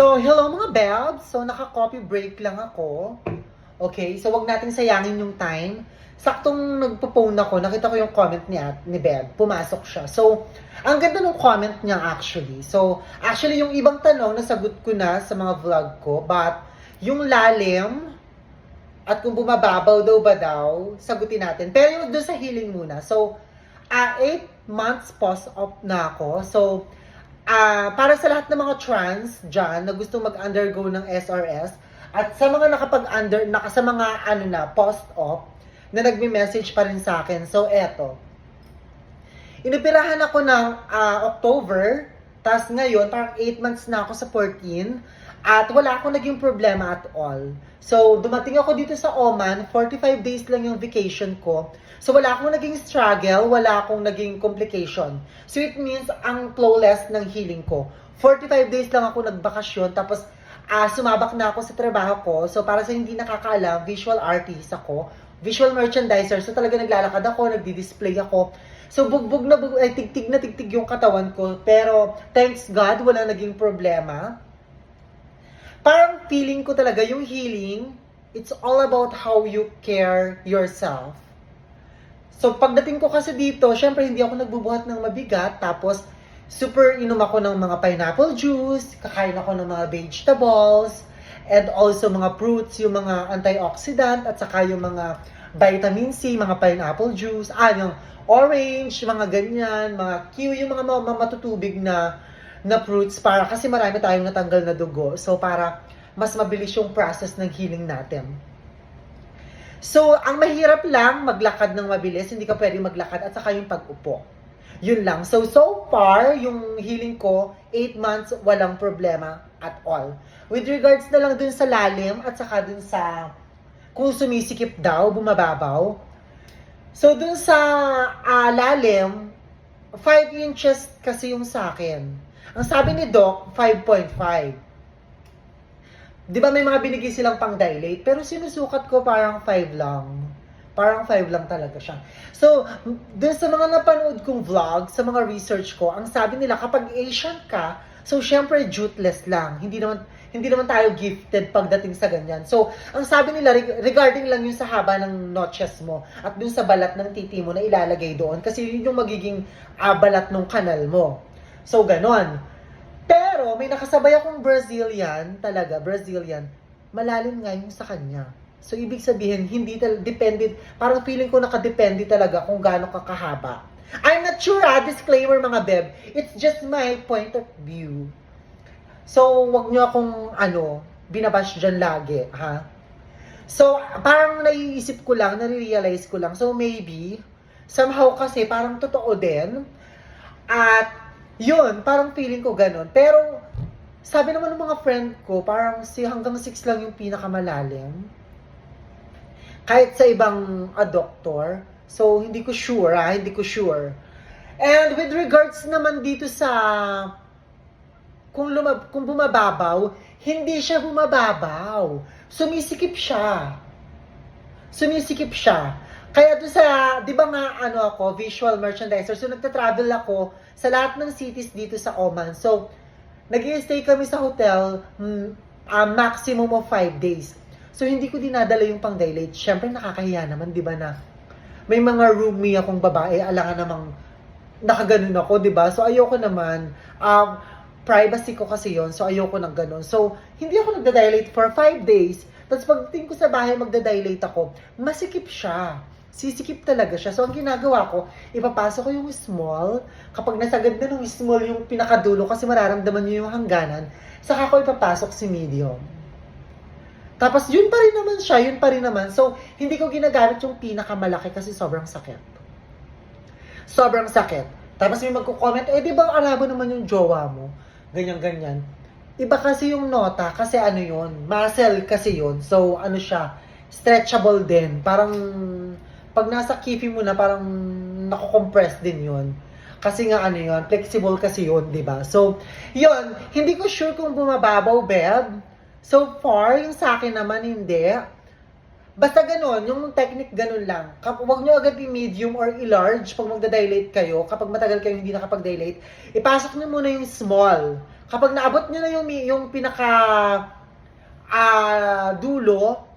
So, hello mga Bebs. So, naka-coffee break lang ako. Okay, so wag nating sayangin yung time. Saktong nagpo-phone ako, nakita ko yung comment ni, at, ni Beb. Pumasok siya. So, ang ganda ng comment niya actually. So, actually yung ibang tanong nasagot ko na sa mga vlog ko. But, yung lalim, at kung bumababaw daw ba daw, sagutin natin. Pero yung doon sa healing muna. So, 8 months post-op na ako. So, ah para sa lahat ng mga trans dyan na gusto mag-undergo ng SRS at sa mga nakapag-under, naka, sa mga ano na, post-op, na nagme-message pa rin sa akin. So, eto. Inoperahan ako ng ah, October, tas ngayon, parang 8 months na ako sa 14, at wala akong naging problema at all. So, dumating ako dito sa Oman, 45 days lang yung vacation ko. So, wala akong naging struggle, wala akong naging complication. So, it means ang flawless ng healing ko. 45 days lang ako nagbakasyon, tapos ah sumabak na ako sa trabaho ko. So, para sa hindi nakakaalam, visual artist ako, visual merchandiser. So, talaga naglalakad ako, nagdi-display ako. So, bugbog na bugbog, ay, tigtig na tigtig yung katawan ko. Pero, thanks God, wala naging problema. Parang feeling ko talaga yung healing, it's all about how you care yourself. So, pagdating ko kasi dito, syempre hindi ako nagbubuhat ng mabigat. Tapos, super inom ako ng mga pineapple juice, kakain ako ng mga vegetables, and also mga fruits, yung mga antioxidant, at saka yung mga vitamin C, mga pineapple juice, ah, yung orange, mga ganyan, mga kiwi, yung mga, matutubig na na fruits para kasi marami tayong natanggal na dugo. So, para mas mabilis yung process ng healing natin. So, ang mahirap lang maglakad ng mabilis, hindi ka pwede maglakad at saka yung pag-upo. Yun lang. So, so far, yung healing ko, 8 months, walang problema at all. With regards na lang dun sa lalim at saka dun sa kung sumisikip daw, bumababaw. So, dun sa ah, lalim, 5 inches kasi yung sa akin. Ang sabi ni Doc, 5.5. Di ba may mga binigay silang pang dilate? Pero sinusukat ko parang 5 lang. Parang 5 lang talaga siya. So, dun sa mga napanood kong vlog, sa mga research ko, ang sabi nila, kapag Asian ka, so syempre juteless lang. Hindi naman hindi naman tayo gifted pagdating sa ganyan. So, ang sabi nila, reg- regarding lang yung sa haba ng notches mo at dun sa balat ng titi mo na ilalagay doon kasi yun yung magiging ah, balat ng kanal mo. So, ganon. Pero, may nakasabay akong Brazilian, talaga, Brazilian, malalim nga yung sa kanya. So, ibig sabihin, hindi tal dependent, parang feeling ko nakadepende talaga kung gaano ka kahaba. I'm not sure ah, disclaimer mga beb. It's just my point of view. So, wag nyo akong, ano, binabash dyan lagi, ha? So, parang naiisip ko lang, nare-realize ko lang. So, maybe, somehow kasi parang totoo din. At, yun, parang feeling ko ganun. Pero, sabi naman ng mga friend ko, parang si hanggang 6 lang yung pinakamalalim. Kahit sa ibang a doktor. So, hindi ko sure, ah, hindi ko sure. And with regards naman dito sa kung lumab kung bumababaw, hindi siya bumababaw. Sumisikip siya. Sumisikip siya. Kaya doon sa, di ba nga ano ako, visual merchandiser, so nagta-travel ako sa lahat ng cities dito sa Oman. So, nag stay kami sa hotel, mm, ah, maximum of 5 days. So, hindi ko dinadala yung pang dilate. Siyempre, nakakahiya naman, di ba na, may mga roomie akong babae, alangan namang nakaganon ako, di ba? So, ayoko naman. Um, privacy ko kasi yon so ayoko ng ganun. So, hindi ako nagda-dilate for 5 days. Tapos pagdating ko sa bahay, magda-dilate ako, masikip siya. Sisikip talaga siya. So, ang ginagawa ko, ipapasok ko yung small. Kapag nasagad na ng small yung pinakadulo, kasi mararamdaman nyo yung hangganan, saka ko ipapasok si medium. Tapos, yun pa rin naman siya, yun pa rin naman. So, hindi ko ginagamit yung pinakamalaki kasi sobrang sakit. Sobrang sakit. Tapos may magko-comment, eh di ba alabo naman yung jowa mo? Ganyan-ganyan. Iba kasi yung nota, kasi ano yun, muscle kasi yun. So, ano siya, stretchable din. Parang, pag nasa kifi mo na, parang nako-compress din yun. Kasi nga ano yun, flexible kasi yun, di ba? So, yun, hindi ko sure kung bumababaw, Beb. So far, yung sa akin naman, hindi. Basta ganun, yung technique ganun lang. Kap wag nyo agad i-medium or i-large pag magda-dilate kayo. Kapag matagal kayo hindi nakapag-dilate, ipasok nyo muna yung small. Kapag naabot nyo na yung, yung pinaka ah dulo,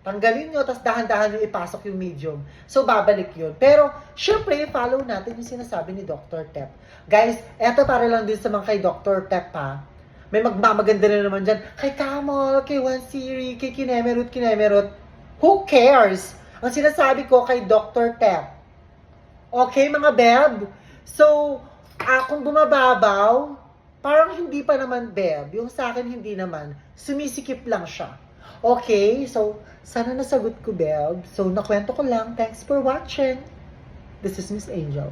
tanggalin nyo, tapos dahan-dahan nyo ipasok yung medium. So, babalik yun. Pero, syempre, follow natin yung sinasabi ni Dr. Tep. Guys, eto para lang din sa mga kay Dr. Tep ha. May magmamaganda na naman dyan. Kay Kamal, kay One Siri, kay Kinemerut, Kinemerut. Who cares? Ang sinasabi ko kay Dr. Tep. Okay, mga beb? So, ah, kung bumababaw, parang hindi pa naman beb. Yung sa akin, hindi naman. Sumisikip lang siya. Okay, so, sana nasagot ko, beb. So, nakwento ko lang. Thanks for watching. This is Miss Angel.